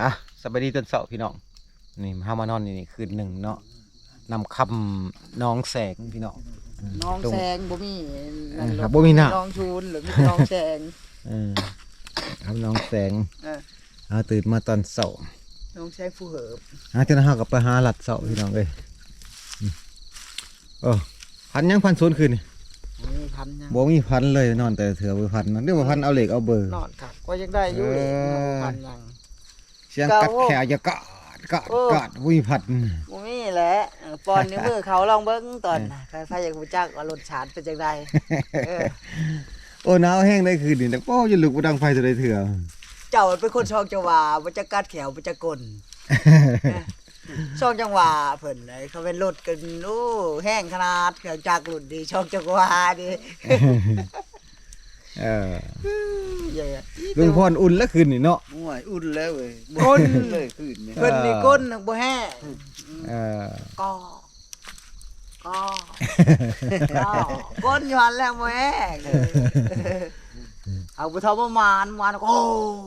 อะสบายดีต้นเสาพี่น้อง นี่เฮามานอนนี่นี่คืนหนึ่งเนาะนำคำน้องแสงพี่น้อง น้องตรงแซงบ่มีนั่นหรครัอบกบ่มีหน้า น้องชูนหรือมีน้องแซง เออครับน้องแสงเออ เอาตื่นมาตอนเสาร์น้องแซงผู้เหิบอาจารย์เฮากับไปหาหลัดเสาพี่น้องเอ้ยอืมโอ้พันยังพันศูนย์คืนนี่นี่พันยังบ่มีพันเลยนอนแต่เถื่อบ่พันเนาะเดี๋ยวบ่พันเอาเหล็กเอาเบอร์ นอนค่ะก็ยังได้อยู่เลยเออ พันยังเสียงกัดแขวจะกอดกอดโอ้กอดบ่มีพันบ่มีแหละเออปอนนิ้วมือเขาลองเบิ่งตอนน่ะใครใครอยากรู้จักว่ารสชาติเป็นจังไดเออโอ้หนาวแห้งได้คืนนี่แต่ป้อจะลุกบ่ดังไฟตัวใดเถื่อเจ้าเป็นคนชองจังหวะบ่จะกัดแขวบ่จะกลเออชองจังหวะเพิ่นไอ้เขาเป็นรถกันโอ้แห้งขนาดเครื่องจักรรุ่นดีชองจังหวะดี เออใหญ่ลุงพรอุ่นแล้วคืนนี่เนาะม่วยอุ่นแล้วเว้ยก้นเลยขึ้นเนี่ยเพิ่นนี่ก้นบ่แห้งเออก็ก็ก็ก้นอยู่หันแล้วบ่แห้งเอาไปทอประมาณประมาณโอ้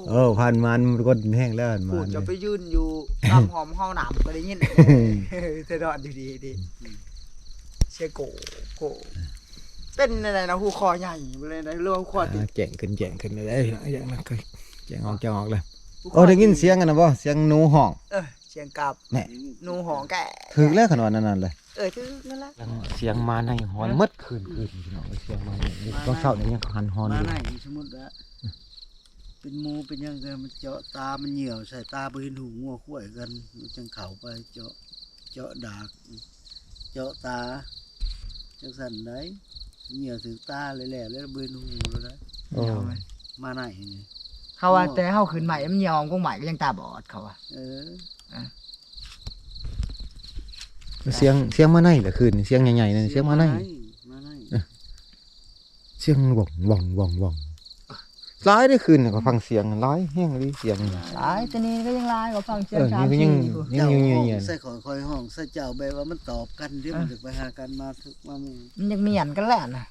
โอ้พันมันมันก็แห้งแล้วพันพูมัดนจะไปยืนอยู่ตามหอมห้องน้ำก็ได้ยินเธอดอนดีๆดีเชยโกโก เป็นอะไรนะหูคอใหญ่เลยนะเรื่องคอติดอ่าแจ้งขึ้นแจ้งขึ้นเลยอย่างนั้นก็แจ้งออกแจ้งออกเลยโอ้ได้ยินเสียงกันนะบ่เสียงหนูห้องเออเสียงกลับแหน่หนูหองแก่ถึกแล้วขนาดนั้นเลยเออถือนั่นแหละเสียงมาในหอนมืดคืนคืนพี่น้องเสียงมาต้องเช้านี่ยังหันหอนอมายู่ไหนสมมุติว่าเป็นหมูเป็นหยังไงมันเจาะตา มันเหี่ยวใส่ตาไปเห็นหูงัวข้วยกันมันจังเข้าไปเจาะเจาะดาก เจาะตาจังสั่นได้ เหี่ยวถึงตาเลยแหละแล้วเบิ่นหูแล้วได้โอ้มาไหนนี่เขาว่าแต่เฮาขึ้นใหม่มันยอมกงใหม่ก็ยังตาบอดเขาว่าเออเสียงเสียงมาในเหรอคืนเสียงใหญ่ๆนั่นเสียงมาในมาไหนเสียงว่องว่องว่องว่อง ร้ายได้คืนน่ะก็ฟังเสียงร้ายแห้งดีเสียงหลายแต่นี้ก็ยังหลายก็ฟังเสียงเออชามนี่ก็ชียังอยู่ยังเจ้ายังห้ยัองงยังใส่ขอยคอยห้องใส่เจ้าแบบว่ามันตอบกันเดี๋ยวมันถึกไปหากันมาถึกมาแม่มันยังเมียนกันแหละนะ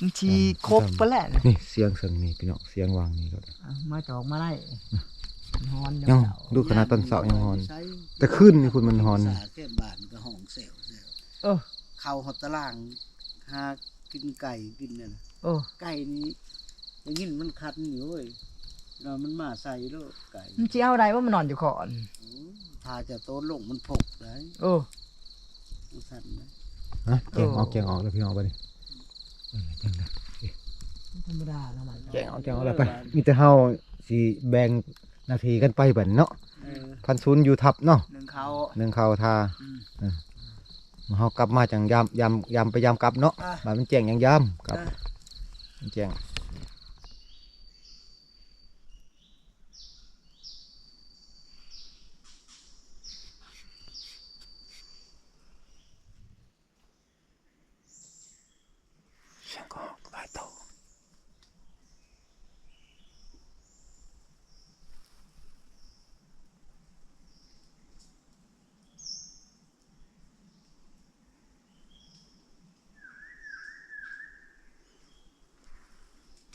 มันชีครบไปแล้วนะนี่เสียงเสียงนี่พี่น้องเสียงวางนี่ก็เอามาจอกมาไล่ฮอนยังเดาดูขนาดต้นเสายังหอน ใช้แต่คืนนี่คุณมันหอนภาษาแก้บ้านก็ห้องเซลเซลเออเข้าหอดตารางหากินไก่กินนั่นน่ะเออไก่นี้ อย่างนี้มันคันอยู่เว้ยเรามันมาใส่โลกไก่มันสิเอาได้ว่ามันนอนอยู่ก่อนโอ้พาจะโต้นลงมันพกได้เออมันสั่นนะฮะแกงออกแกงออกแล้วพี่น้องไปดิธรรมดาแล้วมันแกงออกแกงออกแล้วไป มีแต่เฮาสิแบ่งนาทีกันไปบัดเนาะเออพันศูนย์อยู่ทับเนาะหนึ่งเขาหนึ่งเข้าทาอืมเฮากลับมาจังยามยามยามไปยามกลับเนาะอะบาดมันแจ้งยังยามกลับอะมันแจ้ง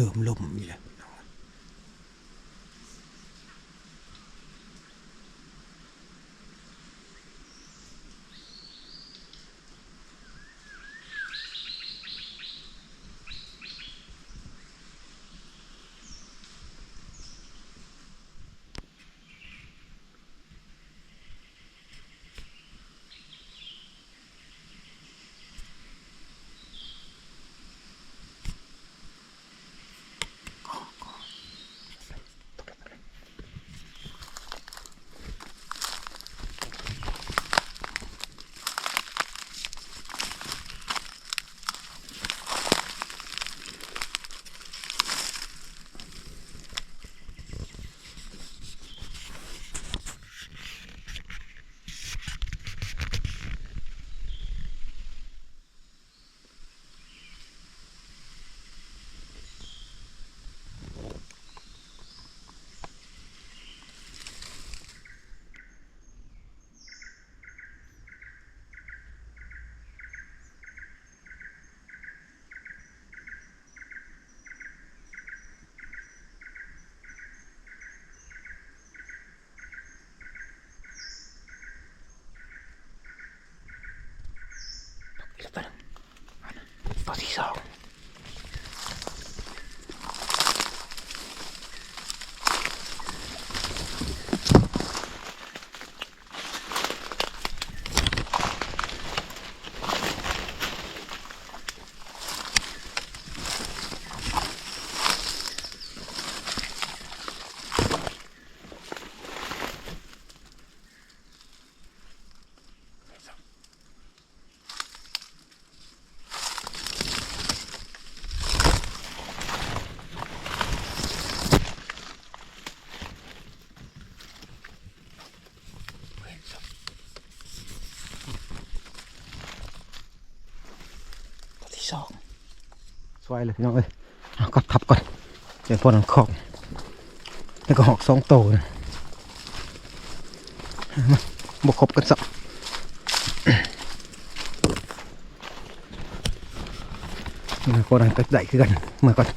เริ่ม สองสวยเลยพี่น้องเอ้ยเอากลับทับก่อนเจอพวกนังคอกแล้วก็หอกสองโตนะมาบกครบกันสักนี่พวกนั้นก็ได้คือกันเมื่อก่อน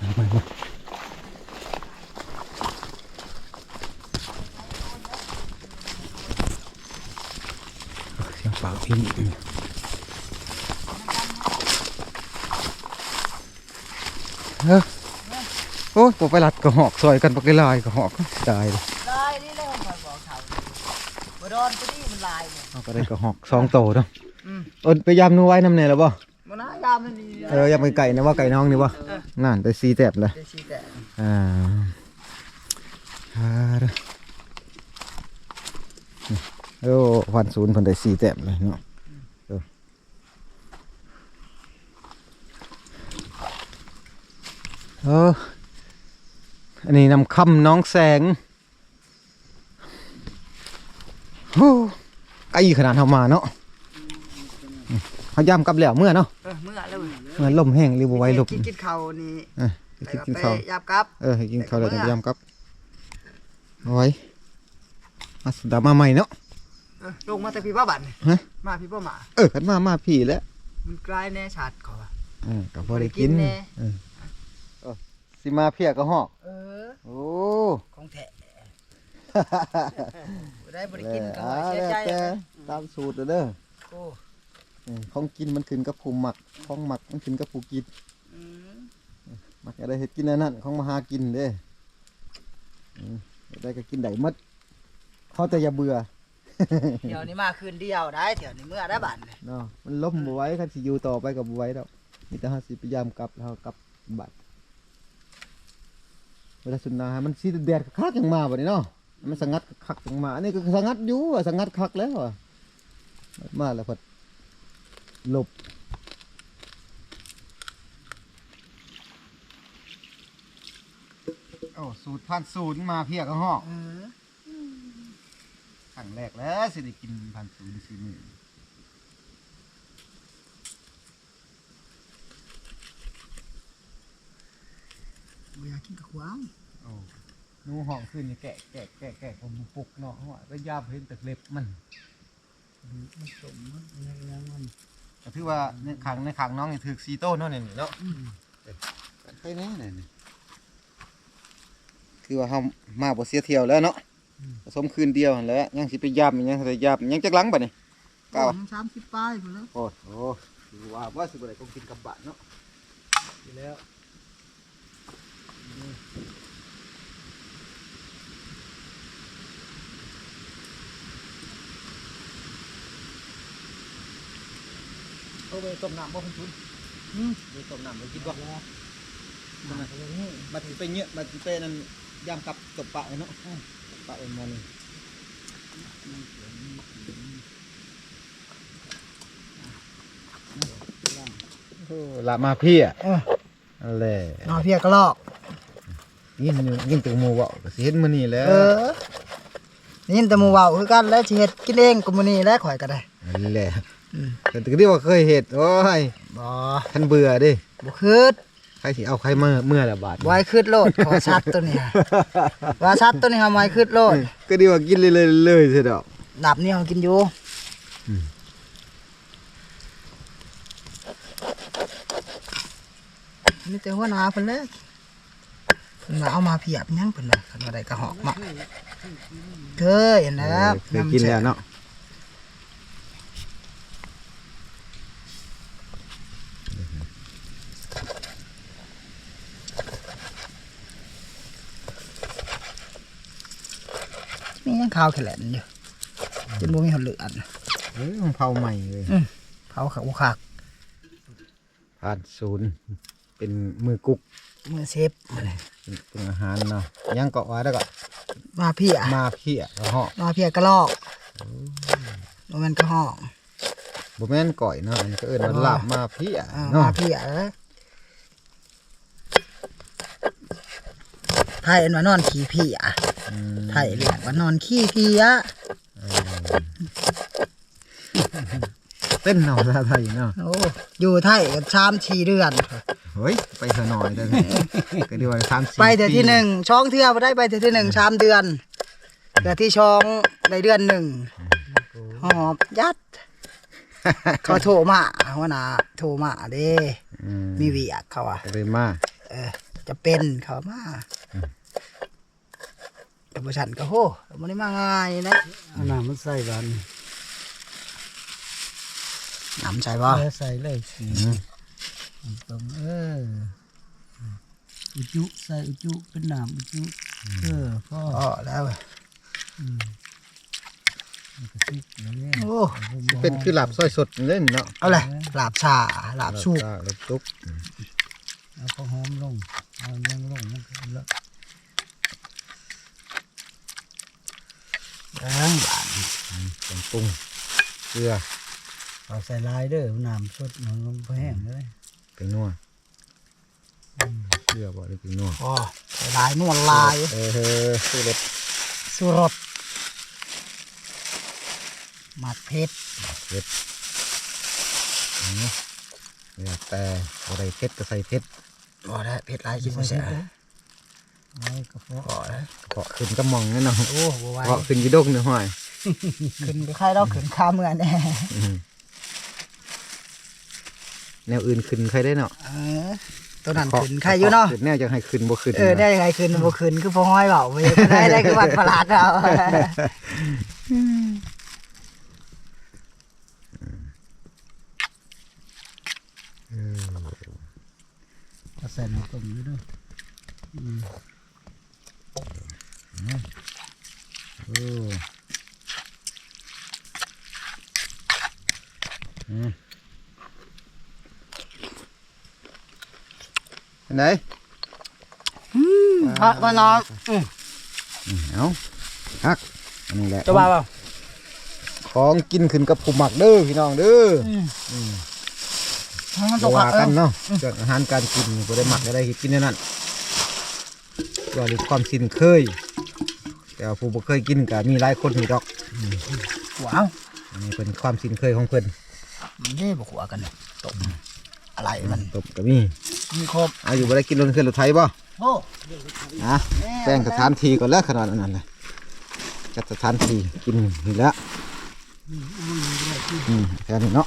มามามาเสียงเปล่าพิมพ์ เออ โอ้ยผมไปหลัดกระหอกซอยกันปากลายกระหอกตายเลยลายนี่เลยคอยบอกเขาบ่โดนตัวนี้มันลายเนี่ยเอาก็ได้กระหอกสองโตเนาะอืมเอินไปยามนูไว้น้ำเนี่ยแล้วบ่มันน่ายามมันดีเออยามไปไก่นะว่าไก่น้องนี่บ่นั่นได้สีแตบเลยเดี๋ยวชี้แต่อ่าอ่าเด้อโอ้พันศูนย์พันได้สีแตบเลยเนาะเออเอออันนี้นำคำน้องแสงโอ้ไกลขนาดเฮามาเนาะอืมเขาย่ำกลับแล้วเมื่อเนาะเออเมื่อแล้วเว้ยเมื่อลมแห้งรีบไหว้ลมกินกินข้าวนี่เออกินกินข้าวไปยับกับเออให้กินข้าวแล้วจะไปย่ำกลับเอาไว้มาสดามาใหม่เนาะเออลงมาแต่พี่ป้าบันนี่ฮะมาพี่ป้าหมาเออขันมามาพี่แล้วมันกลายแน่ชัดเขาว่าเออกับพอได้กินบ่ได้กินแน่เออเออ สิมาเพียกระหอก เออ โอ้ ของแท้ บ่ได้บ่ได้กินก็อ่าเสียแล้วใจแต่ตามสูตรเด้อโอ้เออของกินมันขึ้นกับผู้หมัก ของหมักมันขึ้นกับผู้กินอืมมักอะไรเฮ็ดกินอันนั้นของมาหากินเด้อืมได้ก็กินได้หมดเขาแต่อย่าเบื่อ เดี๋ยวนี้มาคืนเดียวได้เดี๋ยวนี้เมื่อได้บันนี่เนาะมันล้มบ่ไหว้คันสิอยู่ต่อไปกับบ่ไหว้ดอกมีแต่เฮาสิพยายามกลับแล้วเฮากลับบัด เวลาสุนนามันสิแดดคักๆจังมาบัดนี้เนาะมันสงัดคักๆจังมาอันนี้ก็สงัดอยู่อะสงัดคักแล้วอะมาแล้วพอหลบโอ้สูตรพันศูนย์มาเพียกระหอกเออครั้งแรกแล้วสิได้กินพันศูนย์สี่มือบ่อยากกิน กับขวางโอ้หนูห้องขึ้นนี่แกะแกะแกะแกะผมปลุกเนาะหัวก็ยาบเห็นแต่เล็บมันมันสมมันยังยังมันก็ถือว่าในขางในขางน้องนี่ถือ4โต้เนาะนี่เนาะใครแน่นี่คือว่าเฮามาบ่เสียเที่ยวแล้วเนาะผสมคืนเดียวหั่นแหล้วยังสิไปย่ำยังสิไปย่ำยังจักหลังบัดนี้เก้าสามสิบปลายหมดแล้ว โอ้โหถือว่าว่าสิบ่ได้คงกินกับบะเนาะอยู่แล้ว เอาไปต้มน้ำบ่คุณชุนอืมไปต้มน้ำไปกินบ่มามาถึงไปเงี้ยมาถึงไปนั่นย่ำกับตบปะเนาะตบปะเป็นมอนี่โอ้ละมาพี่อะเออนั่นแหละนอนเพียกระลอกยินอยู่ยินตัวหมูเว้าก็สิเฮ็ดมื้อนี้แหล้วเออนี่ยินแต่หมู่เว้าคือกันแล้วสิเฮ็ดกินเองก็มื้อนี้แหล้วข่อยก็ได้นั่นแหละอืม แต่ก็ที่ว่าเคยเฮ็ดโอ้ยบ่ท่านเบื่อเดิบ่คืดใครสิเอาใครเมื่อเมื่อละบาทบ่ให้คืดโลดขอชัดตัวนี้ว่าชัดตัวนี้เฮาบ่ให้คืดโลดก็ดีว่ากินเลยเลยเลยๆเสียดอกดับนี่เฮากินอยู่อืมมีแต่หัวหน้าเพิ่นแหละเพิ่นว่าเอามาเพียบหยังเพิ่นว่าเพิ่นว่าได้กระหอกมาเคยนะเออเคยกินแล้วเนาะ มีหยังขาวแขลนอยู่จนบ่มีหนเหลือนเอ้ยมันเผาใหม่เลยเผาขักบ่คักผ่านศูนย์เป็นมือกุ๊กมือเซฟมาเลยเป็นปรุงอาหารเนาะยังเกาะไว้แล้วก็มาเพียมาเพี้ยกระเหาะมาเพียกระลอกบ่แม่นกระหอกบ่แม่นก่อยเนาะอันนี้ก็เอิ้นว่าอ๋อลาบมาเพี้ยอ่าเนาะมาเพียเด้อไทยเอ็นว่านอนขี้เพียอืม ไทยเรียกว่านอนขี้เพียเป็นเนาะภาษาไทยเนาะโอ้อยู่ไทยกันชามชีเดือนเฮ้ยไปเถอะหน่อยเด้อก็ดีว่าสามสี่ไปเดือนที่ปีหนึ่งช่องเทือมาได้ไปเดือนที่หนึ่งชามเดือนเดือนที่ช่องในเดือนหนึ่งหอบยัดเขาโทรมาหัวหน้าโทรมาเด้อืมมีเวียกเขาอะก็เลยมาเออจะเป็นเขามา แต่บริษัทก็โหมันได้มาง่ายนะเอาน้ำมันใส่บ้านน้ำใจบ่เออใส่เลยสีตรงเอออุจุใส่อุจุเป็นน้ำอุจุเออพ่ออ๋อแล้วกระซิบอย่างนี้โอ้เป็นคือลาบซอยสดเล่นเนาะเอาเลยลาบชาลาบสุกลาบซุปเอาข้าวหอมลงเอายังลงมันก็แล้ว เอ้งบานผงปรุงเกลือเอาใส่ลายเด้อน้ำสดมันลงไปแห้งเลยเป็นนัวเกลือบ่ได้เป็นนัวอ๋อใส่ลายนวลลายเออสู้รสสุรสหมัดเพชรหมักเพชรเนี่ยแต่บ่ได้เผ็ดก็ใส่เผ็ดบ่ได้เพชรลายกินบ่แซ่บเอา กระเพาะบ่ได้เพาะขึ้นกระหม่องนี่เนาะโอ้บ่ไหวเพาะขึ้นอยีดกเนี่ยห้อยขึ้นไปใครเราขึ้นข้าเมืองแน่อืมแนวอื่นขึ้นใครได้เนาะเออตัวนั้นขึ้นใครอยู่เนาะขึ้แนวจะให้ขึ้นบ่ขึ้นเออได้ยังไงขึ้นบ่ขึ้นคือพอห้อยเบาไปได้ได้คือวัดประหลาดเราเอาใส่น้ำต้มด้วยเด้วย โอ้อืมอัน ไหนพระพน้องอืมเอาฮักอันนี้แหละจะว่าเปล่าของกินขึ้นกับผู้หมักเด้อพี่น้องเด้อมันบ่ตกว่าเอกันอเนาะเรื่องอาหารการกินบ่ได้หมักได้ได้กินแน่นั่นว่าด้วยความชินเคย แต่ว่าผู้บ่เคยกินก็มีหลายคนอยู่ดอกว้าวอันนี้เป็นความชินเคยของเพิ่นมันได้บ่ขัวกันเนี่ยตกอะไรมันตบก็มี มีครบเอาอยู่บ่ได้กินรถเครื่องรถไถบ่โอ้อะแจ้งสถานที่ก่อนแล้วขนาดนั้นเลยจัดสถานที่กินนี่แหล้วอืมแค่นี้เนาะ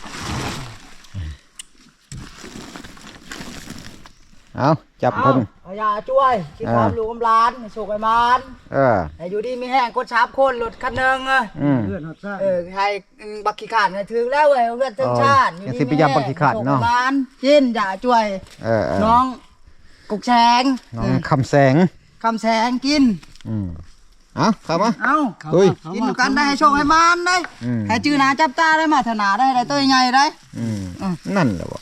เอาจับเพิ่นเอาอย่าช่วยคิดความรู้กำลานให้โชคให้มานเออให้อยู่ดีมีแห้งกดชาบคนรถคันหนึงอะอืม เพื่อนฮอดซ่าเออให้บักขี้ขานให้ถึงแล้วเว้ยเพื่อนถึงชาติอ๋อยังสิไปยำบักขี้คร้านเนาะ โชคให้มานกินอย่าช่วย เออเออน้องกุกแสงน้องคำแสง คำแสงกิน อืมเอาเข้ามา เอ้าเขาเฮ้ยเขากินมากันได้ให้โชคให้มานได้อืม ให้จื้อหนาจับตาได้มาถนาได้ได้ตัวใหญ่ได้ อืมอืมนั่นแหละบ่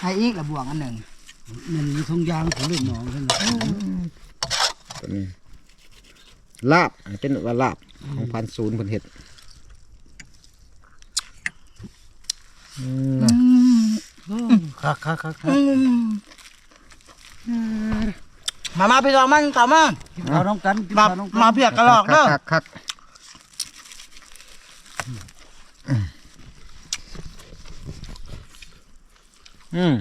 ให้อีกละบวกอันหนึ่ง มันมีทงยางของลูกน้องขึ้นตัวนี้ลาบอันนี้เป็นว่าลาบของพันศูนย์เพิ่นเฮ็ดอืมคักคักคักมามาพี่น้องมันต่อมากินข้าวน้องกันกินมาข้าวน้องกันมาเพียกกระหลอกเด้อคักคักอืม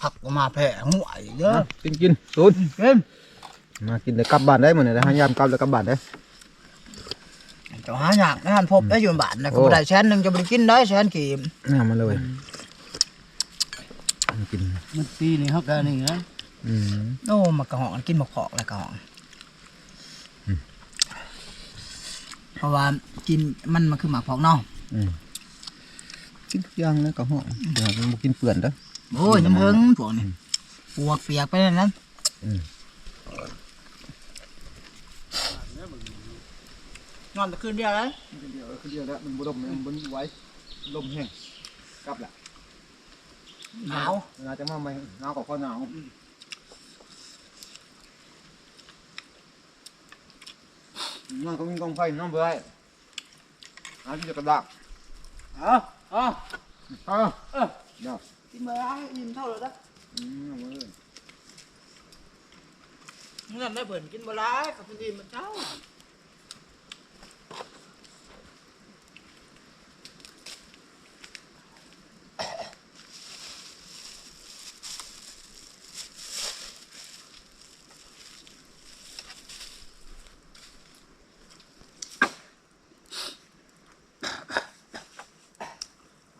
ผักก็มาแผ่ห่วยเด้อกินกินศูนย์เกินมากินเดี๋ยวกลับบ้านได้เหมือนเดี๋ยวหายามกลับแล้วกลับบ้านได้เจ้าหาอยากนะท่านพบได้อยู่บ้านนะก็โอ้บ่ได้แสนหนึงจะบ่ได้กินได้แสนกีบนี่มาเลยมากินมันปีนี่เฮากันนี่นะอืมโอ้มากระหองกินมะขอกแล้วกระหองเพราะว่ากินมันมันคือหมากพอกเนาะอืม กินทุกอย่างแล้วก็ห้อเดี๋ยวมันกินเปื่อนเด้อโอ้ยน้ำเพิงพวกนี้ปวกเปียกไปนั่นนั้นนอนแต่คืนเดียวเลยเดียวคือเดียวแล้วมันบ่ลมมันไหวลมแห้งกลับแหละหนาวเวลาจะมาใหมหนาวกับข้อหนาวนั่งก็มีกองไฟน้องเบื่อห้หาที่จะกระดักเอา อาเอาเออเดี๋ยวกินมาแล้วอิ่มเท่าเลยนะอืมเอามาเลยเงินได้เพิ่นกินบ่ร้ายกับพี่มันเจ้า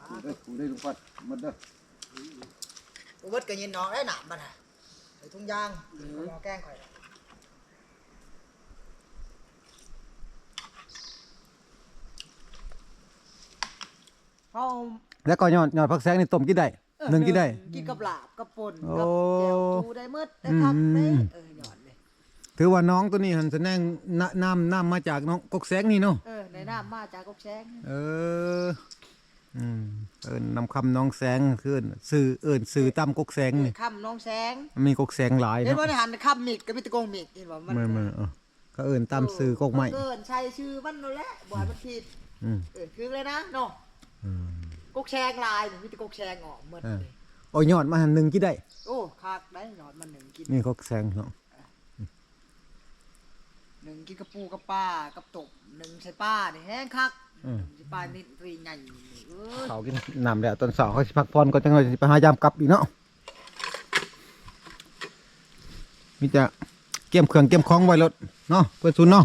กูได้กูได้ลุง พัดหมดเด้ออุบัติก็ยินน้องได้หนามมันน่ะใส่ถุงยางเอาแกล้งข่อยเฮาแล้วก็ยอดยอดผักแซงนี่ต้มกินได้หนึ่งกินได้ กินกับลาบกับป่นโอ้กับแจ่วจูได้หมดได้ครับเด้อืมเออหยอดเลยถือว่าน้องตัวนี้หันแสดงนน้ำน้ำมาจากน้องกกแสงนี่เนาะเออในน้ำมาจากกกแซงเออ อืมเอินนำคำน้องแสงขึ้นสื่อเอินสื่อตามกกแสงนี่ค่ำน้องแสงมันมีกกแสงหลายเห็นเนาะว่าในหันค่ำมิกก็มีแตะโกงมิกเห็นว่ามันเมื่อเมื่อเออก็เอินตามสื่อกกใหม่เกินใช้ชื่อมันนั่นแหละบ่ให้มันผิดอืมเออคือเลยนะเนาะอืมกกแชงลายนี่มีแต่กกแชงออกหมดเออเลยโอ้ยยอดมาหันหนึ่งกินได้ โอ้คักได้หยอดมันหนึ่งกินนี่กกแสงเนาะ หนึ่งกินกับปูกับปลากับตบหนึ่งใส่ปลานี่แห้งคักอืม ใส่ปลานี่ตรีใหญ่เออเขากินน้ำแล้วตอนเสาร์เขาสิพักผ่อนก็จังเลยสิไปหายามกลับอีกเนาะมีแต่เกี่ยมเครื่องเกี่ยมของไว้รถเนาะเพื่อนซุนเนาะ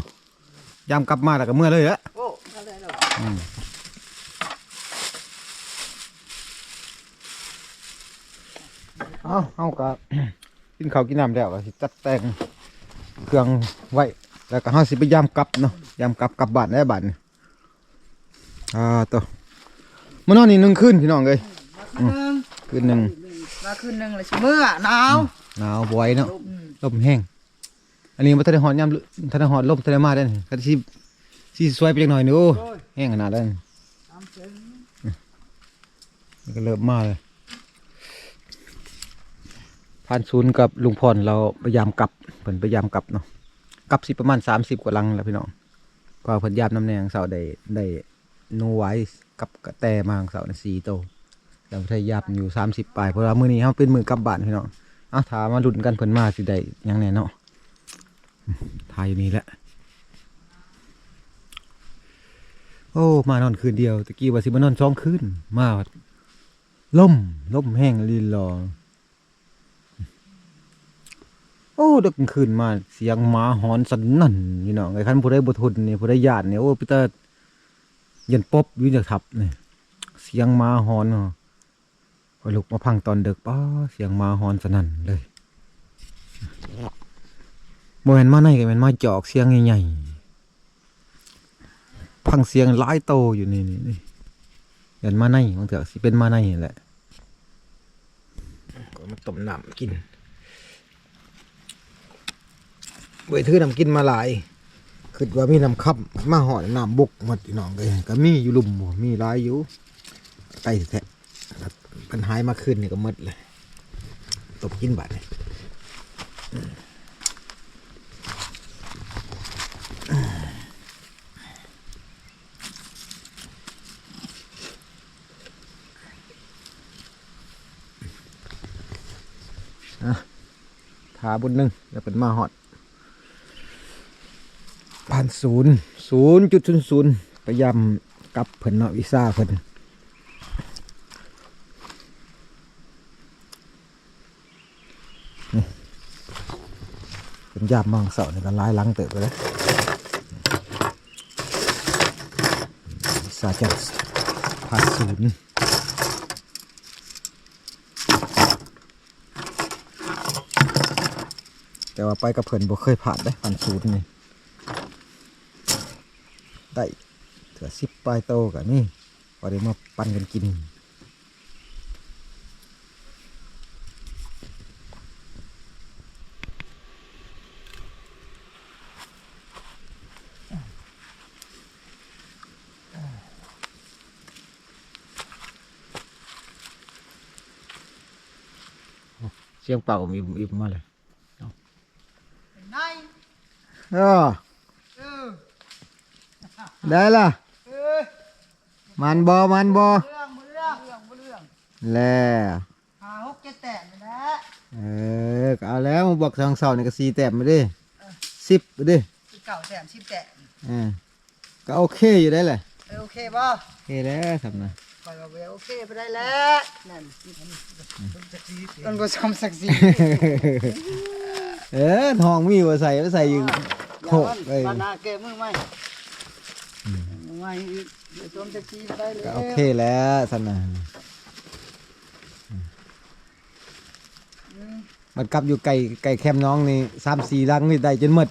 ยามกลับมาแล้วก็เมื่อเลยละโอ้ก็เลยแล้วอืมเอาเอาก็กินข้าวกินน้ำแล้วก็สิจัดแต่งเครื่องไว้ แล้วก็เฮาสิไปยามกลับเนาะยามกลับกลับบ้านได้บ้านนี่อ่าตัวมื้อนอนนี่หนึ่งคืนพี่น้องเอ้ยมาคืนหนึ่งคืนหนึ่งมาคืนหนึ่งเลยสิเมื่อหนาวหนาวบ่อยเนาะอืมลมแห้งอันนี้บ่ทันได้ฮอดยามทันได้ฮอดลมทันได้มาได้นี่ก็สิสิสวยไปจักหน่อยนึงโอ้แห้งขนาดนั้นตามเชิงนี่ก็เริ่มมาเลยผ่านศูนย์กับลุงพรเราพยายามกลับเพิ่นพยายามกลับเนาะ กับสิประมาณสามสิบกว่าลังแล้วพี่น้องก็เพิ่นยามน้ำแนงเสาได้ได้นูไว้กับกระแตมาของเสาในสี่โตวแล้วพยายามอยู่สามสิบปลายเพราะว่ามือนี้เฮาเป็นมือกับบานพี่น้องเอาถามมาลุ้นกันเพิ่นมาสิได้ยังแน่เนาะทายอยู่นี่แหละโอ้ มานอนคืนเดียวตะกี้ว่าสิมานอนสองคืนมาล่มล่มแห้งลีนรอ โอ้ดึกคืนมาเสียงหมาหอนสนั่นนี่เน้องไอ้คันผู้ใดบ่ทนนี่ผู้ใดญาตินี่โอ้พีเตอร์ยันปบอยู่จากทับนี่เสียงหมาหอนเนาะพอก็ลุกมาพังตอนดึกป้าเสียงหมาหอนสนั่นเลยบ่แม่นมาในก็แม่นมาจอกเสียงใหญ่ๆพังเสียงหลายโตอยู่นี่นี่ยันมาในบางเถื่อสิเป็นมาในนี่แหละก็มาต้มน้ำกิน เว้ยถือน้ำกินมาหลายคิดว่ามีน้ำคับมาหอดน้ำบกหมดพี่น้องเลยก็มีอยู่ลุ่มมีหลายอยู่ใกล้แท้ปัญหามาขึ้นนี่ก็มดเลยตบกินบาดเลยอะถาบุญหนึ่งแล้วเป็นมาหอด พันศูนย์ศูนย์จุดศูนย์ศูนย์พยายามกับเพิ่นเนาะวีซ่าเพิ่นเป็นยามมองเสาเนี่ยก็ร้ายหลังเติบไปแล้วสาจัดผ่านศูนย์แต่ว่าไปกับเพิ่นบ่เคยผ่านได้ผ่านศูนย์นี่ ได้เถื่อสิบปลายโตกันนี่พอได้มาปั่นกันกินเสียงเป่ามีอีกมาเลยไหนเออเออ ได้ล่ะเออมันบอมันบอเรื่องบ่เรื่องเรื่องบ่เรื่องแล้วหาหกเจ็ดแต้มนี่แหละเออก็เอาแล้วมาบอกทางเสานี่ก็สีแต้มไปดิสิบไปดิสิบเก้าแต้มสิบแต้มเออก็โอเคอยู่ได้แหละเออโอเคบ่โอเคแล้วครับนะไปว่าเวยโอเคไปได้แล้วนั่นมันบ่สมศักดิ์ศรีเออทองมีว่าใส่ว่าใส่อยู่โคกเอ้ยปานาแกมือไหมมือ ไหมอีกบ่สมศักดิ์ศรีไปได้แล้ก็วโอเคแล้วสันนะมันกลับอยู่ไก่ไก่แคมน้องนี่สามสี่ลังนี่ได้จนหมด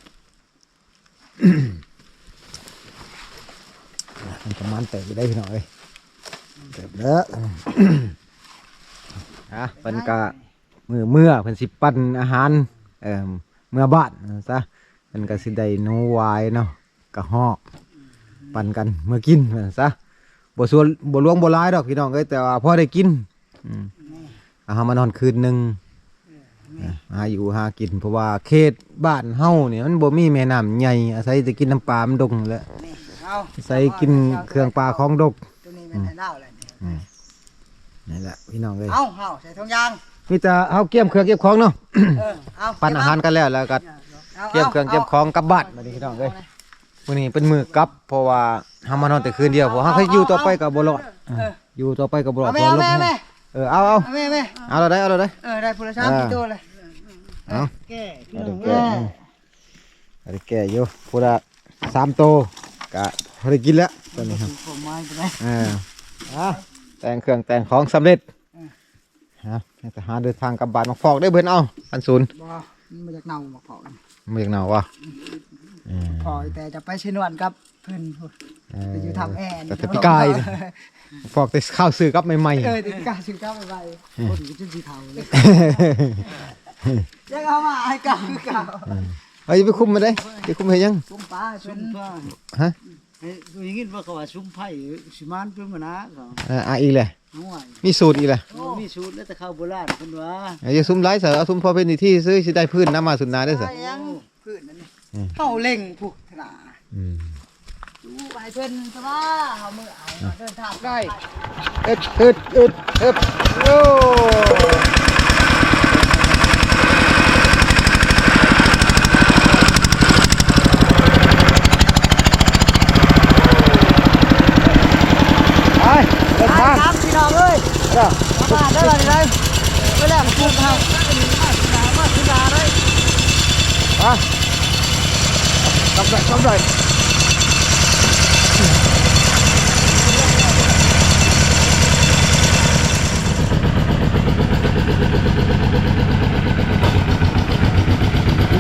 มันประมาณเติบได้พี่น้องเอ้ยเติบเด้อ อะเพิ่นก็มือเมื่อเพิ่นสิปั่นอาหารเอ่อเมื่อบ้านซะเพิ่นก็สิได้หนูวายเนาะกะฮอก ปั่นกันเมื่อกินว่าซะบ่ส่วนบ่หลวงบ่หลายดอกพี่น้องเอ้ยแต่ว่าพอได้กินอืมอาหามานอนคืนหนึงอะหาอยู่หากินเพราะว่าเขตบ้านเฮาเนี่ยมันบ่มีแม่น้ำใหญ่อาศัยแต่กินน้ำปลามันดงแหล้วนี่เอาอาศัยกินเครื่องปลาของดกตัวนี้มันให้เน่าแล้วนี่นี่แหละพี่น้องเอ้ยเอาเอาใส่ถุงยางมีแต่เฮาเก็บเครื่องเก็บของเนาะเออเอาปั่นอาหารกันแล้วแล้วก็อาเก็บเครื่องเก็บของกลับบ้านมาดิพี่น้องเอ้ย มื้อนี้เป็นมื้อกลับเพราะว่าเฮามานอนแต่คืนเดียวเพราะเฮาเคยอยู่ต่อไปก็บ่รอดเอออยู่ต่อไปก็บ่รอดเอาเพแม่ราะเอาลมแม่แห้แม่งเออเอาเอาเอาแม่แม่เอาเราได้เอาเราได้เออได้ผู้ละสามกี่ตัวเลยเอาแก้พี่เอาน้ได้องแก่เอาได้แก่อยู่พุละสามโตก็พอได้กินแล้วตอนนี้ครับผมไม้ไปได้อ่าอะแต่งเครื่องแต่งของสำเร็จฮะให้ทหารเดินทางกลับบ้านมาฟอกได้เพิ่นเอาพันศูนย์บ่มันมาจากเน่ามาพอมาจากไหนวะอืม พอแต่จะไปชินวนกับเพิ่นพุ่นเออไปอยู่ทำแอนแต่แต่พี่กายนี่ฟอกแต่ข้าวซื้อกับใหม่เออติดกาชินก้าไปไปคนก็จะสีเทาเลยยังเอามาให้เก่าคือเก่าๆเฮ้ยไปคุมมาได้ไปคุมให้ยังปุ้มป้าเป็ซุ้นมผ้าฮะเอ้ยตัวอย่างนี้ว่าเขาว่าซุ้มไผ่สิมานเพิ่นมานะเขาอ่าอะอีกเลยห่วยมีสูตรอีกเลยโอ้มีสูตรแล้วแต่ข้าวโบราณเพิ่นว่าอย่าซุ่มไร้เสือเอาซุ่มพอเป็นที่ซื้อสิได้พื้นน้ำมาสุนนาได้อเสือยังพื้นนั่นนี่อืม เฮาเล่งผู้ขนาอืมดูไปเพิ่นซะว่าเฮามือเอาเดินทางได้เอ็ดเอ็ดเอ็ดเอ็ดโอ้ไปเดินไปทางครับพี่น้องเอ้ยเด้อมาบ้านได้เลยเลยไปแล้วปุ๊บเฮามาขึ้นมาเลยไปกลับได้กลับได้เหยียบพันศูนย์เหยียบใส่เหล็กแปดเลยเด้อศูนย์มีเ Chọc rồi, chọc rồi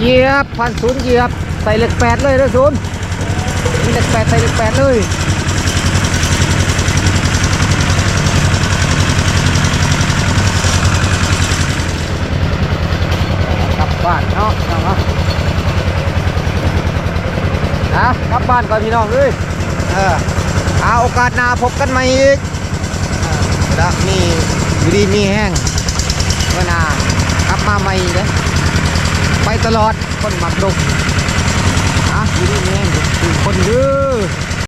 Dẹp, phan xuống dẹp Tay lực bẹt lên đó xuống Lực bẹt, tay lực bẹt lên บ้านเนาะเนาะ นะกลับบ้านก่อนพี่น้องเอ้ยเออเอาโอกาสหน้าพบกันใหม่อีกแล้วมีอยู่ดีมีแห้งเมื่อนากลับมาใหม่เลยไปตลอดคนหมักดกอะอยู่นี่เองคือคนเยอะ